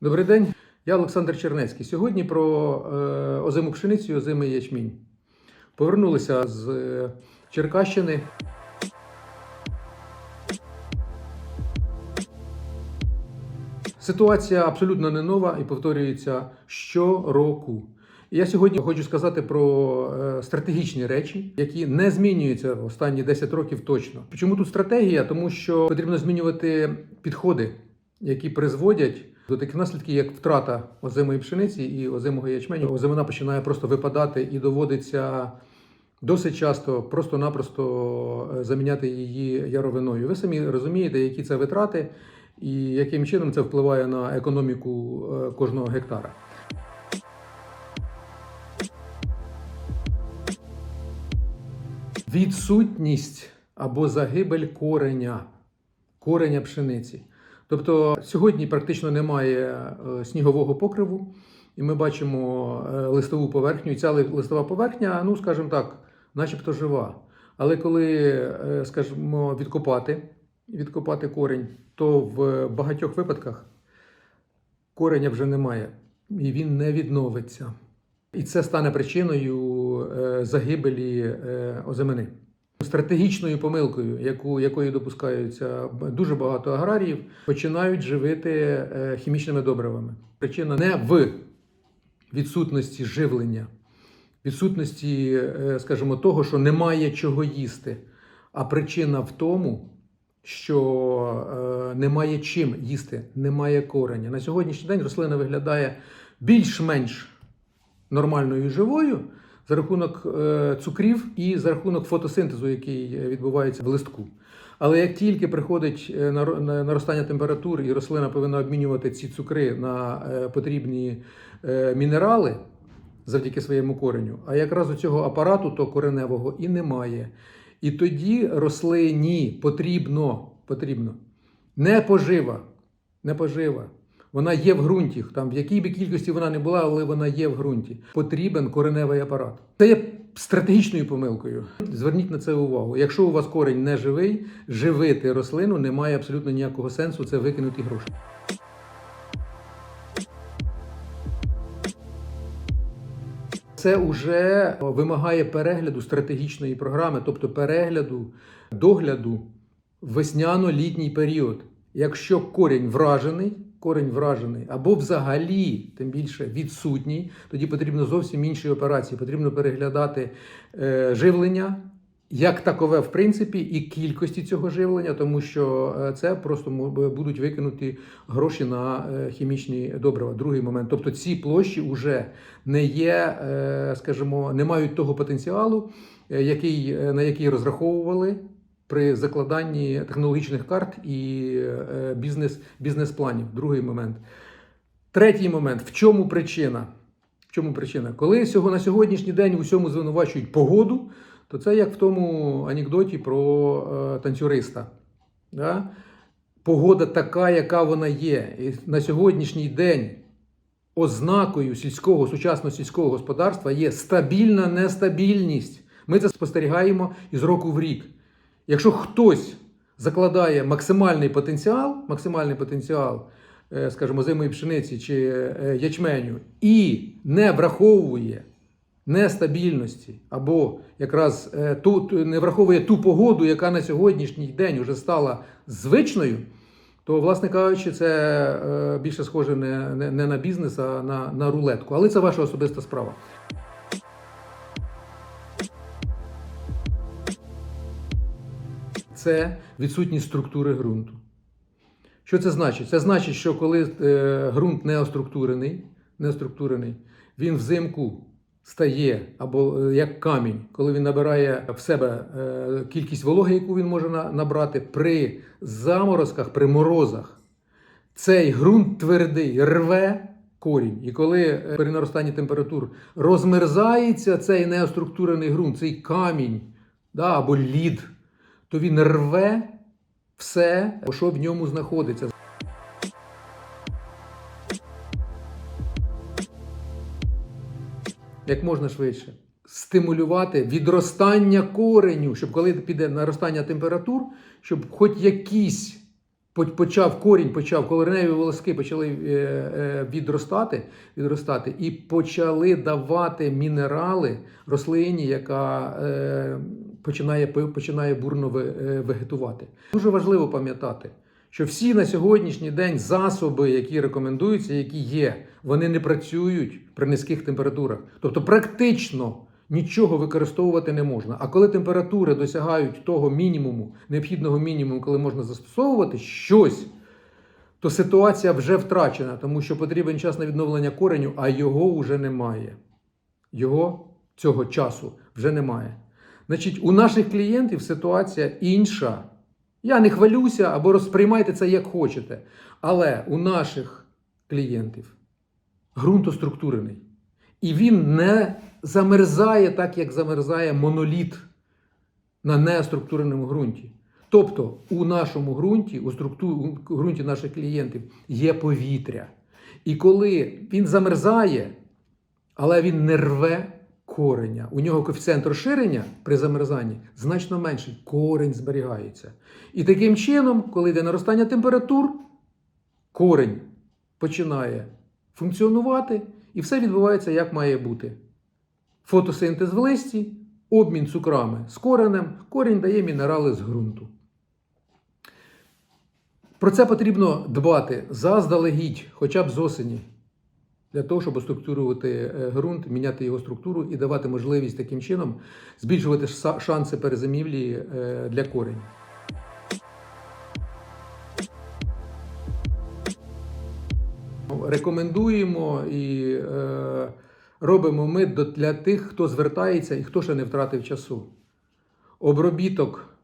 Добрий день, я Олександр Чернецький. Сьогодні про е, озиму пшеницю і озимий ячмінь. Повернулися з е, Черкащини. Ситуація абсолютно не нова і повторюється щороку. Я сьогодні хочу сказати про е, стратегічні речі, які не змінюються останні 10 років точно. Чому тут стратегія? Тому що потрібно змінювати підходи, які призводять до таких наслідків, як втрата озимої пшениці і озимого ячменю. Озимина починає просто випадати і доводиться досить часто просто-напросто е, заміняти її яровиною. Ви самі розумієте, які це витрати і яким чином це впливає на економіку е, кожного гектара. Відсутність або загибель кореня, кореня пшениці. Тобто сьогодні практично немає е, снігового покриву, і ми бачимо е, листову поверхню. І ця листова поверхня, ну скажімо так, начебто жива. Але коли, е, скажімо, відкопати, відкопати корінь, то в багатьох випадках кореня вже немає, і він не відновиться. І це стане причиною загибелі озимини. Стратегічною помилкою, яку, якою допускаються дуже багато аграріїв, починають живити е, хімічними добривами. Причина не в відсутності живлення, відсутності, е, скажімо, того, що немає чого їсти, а причина в тому, що е, немає чим їсти, немає кореня. На сьогоднішній день рослина виглядає більш-менш нормальною і живою за рахунок е, цукрів і за рахунок фотосинтезу, який е, відбувається в листку. Але як тільки приходить е, наро- наростання температур, і рослина повинна обмінювати ці цукри на потрібні мінерали завдяки своєму кореню, а якраз у цього апарату то кореневого і немає. І тоді рослині потрібно, потрібно не пожива, не пожива. Вона є в ґрунті, там в якій би кількості вона не була, але вона є в ґрунті. Потрібен кореневий апарат. Це є стратегічною помилкою. Зверніть на це увагу. Якщо у вас корінь не живий, живити рослину немає абсолютно ніякого сенсу. Це викинуті гроші. Це вже вимагає перегляду стратегічної програми, тобто перегляду догляду весняно-літній період. Якщо корінь вражений, корінь вражений або взагалі, тим більше відсутній, тоді потрібно зовсім інші операції. Потрібно переглядати е, живлення. Як такове, в принципі, і кількості цього живлення, тому що е, це просто будуть викинуті гроші на е, хімічні добрива. Другий момент. Тобто ці площі вже не є, е, скажімо, не мають того потенціалу, який, на який розраховували при закладанні технологічних карт і е, бізнес, бізнес-планів. Другий момент. Третій момент. В чому причина? В чому причина? Коли на сьогоднішній день у всьому звинувачують погоду, то це як в тому анекдоті про е, танцюриста. Да? Погода така, яка вона є. І на сьогоднішній день ознакою сільського, сучасного сільського господарства є стабільна нестабільність. Ми це спостерігаємо із року в рік. Якщо хтось закладає максимальний потенціал, максимальний потенціал, е, скажімо, зимої пшениці чи е, ячменю, і не враховує нестабільності, або якраз е, ту, ту- не враховує ту погоду, яка на сьогоднішній день вже стала звичною, то, власне кажучи, це більше схоже не, не, не на бізнес, а на, на рулетку. Але це ваша особиста справа. Це відсутність структури ґрунту. Що це значить? Це значить, що коли е, ґрунт неоструктурений, він взимку стає або е, як камінь, коли він набирає в себе е, кількість вологи, яку він може на- набрати при заморозках, при морозах, цей ґрунт твердий рве корінь. І коли е, при наростанні температур розмерзається цей неоструктурений ґрунт, цей камінь да, або лід, то він рве все, що в ньому знаходиться. Як можна швидше стимулювати відростання кореню, щоб коли піде наростання температур, щоб хоч якісь почав корінь, почав кореневі волоски почали е, е, відростати, відростати і почали давати мінерали рослині, яка е, починає, починає бурно е, вегетувати. Дуже важливо пам'ятати, що всі на сьогоднішній день засоби, які рекомендуються, які є, вони не працюють при низьких температурах. Тобто, практично нічого використовувати не можна. А коли температури досягають того мінімуму, необхідного мінімуму, коли можна застосовувати щось, то ситуація вже втрачена, тому що потрібен час на відновлення кореню, а його вже немає. Його цього часу вже немає. Значить, у наших клієнтів ситуація інша. Я не хвалюся або розприймайте це як хочете. Але у наших клієнтів ґрунтоструктурений. І він не замерзає так, як замерзає моноліт на неструктуреному ґрунті. Тобто у нашому ґрунті, у, структу- у ґрунті наших клієнтів є повітря. І коли він замерзає, але він не рве кореня. У нього коефіцієнт розширення при замерзанні значно менший. Корень зберігається. І таким чином, коли йде наростання температур, корень починає функціонувати, і все відбувається як має бути. Фотосинтез в листі, обмін цукрами з коренем, корінь дає мінерали з ґрунту. Про це потрібно дбати заздалегідь, хоча б з осені, для того, щоб структурувати е, ґрунт, міняти його структуру і давати можливість таким чином збільшувати шанси перезимівлі е, для кореня. Рекомендуємо і е, робимо ми для тих, хто звертається і хто ще не втратив часу. Обробіток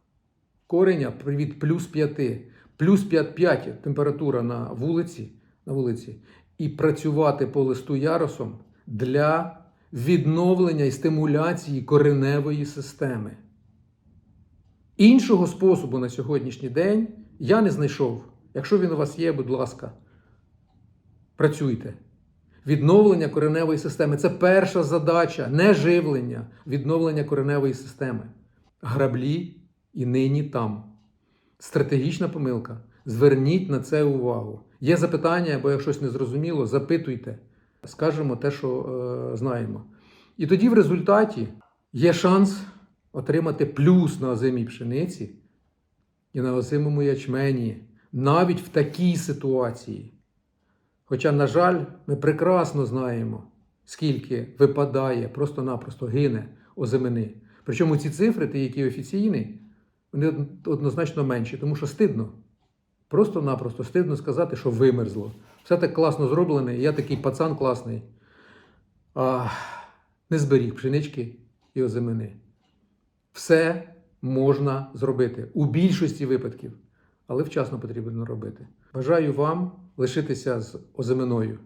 кореня від плюс 5, плюс 5, температура на вулиці, на вулиці, і працювати по листу ярусом для відновлення і стимуляції кореневої системи. Іншого способу на сьогоднішній день я не знайшов. Якщо він у вас є, будь ласка, працюйте. Відновлення кореневої системи це перша задача, не живлення, відновлення кореневої системи. Граблі і нині там. Стратегічна помилка. Зверніть на це увагу. Є запитання, або як щось не зрозуміло, запитуйте. Скажемо те, що е, знаємо. І тоді в результаті є шанс отримати плюс на озимій пшениці і на озимому ячмені, навіть в такій ситуації. Хоча, на жаль, ми прекрасно знаємо, скільки випадає, просто-напросто гине озимини. Причому ці цифри, ті, які офіційні, вони однозначно менші, тому що стидно. Просто-напросто стидно сказати, що вимерзло. Все так класно зроблене, я такий пацан класний. А, не зберіг пшенички і озимини. Все можна зробити у більшості випадків, але вчасно потрібно робити. Бажаю вам лишитися з озиминою.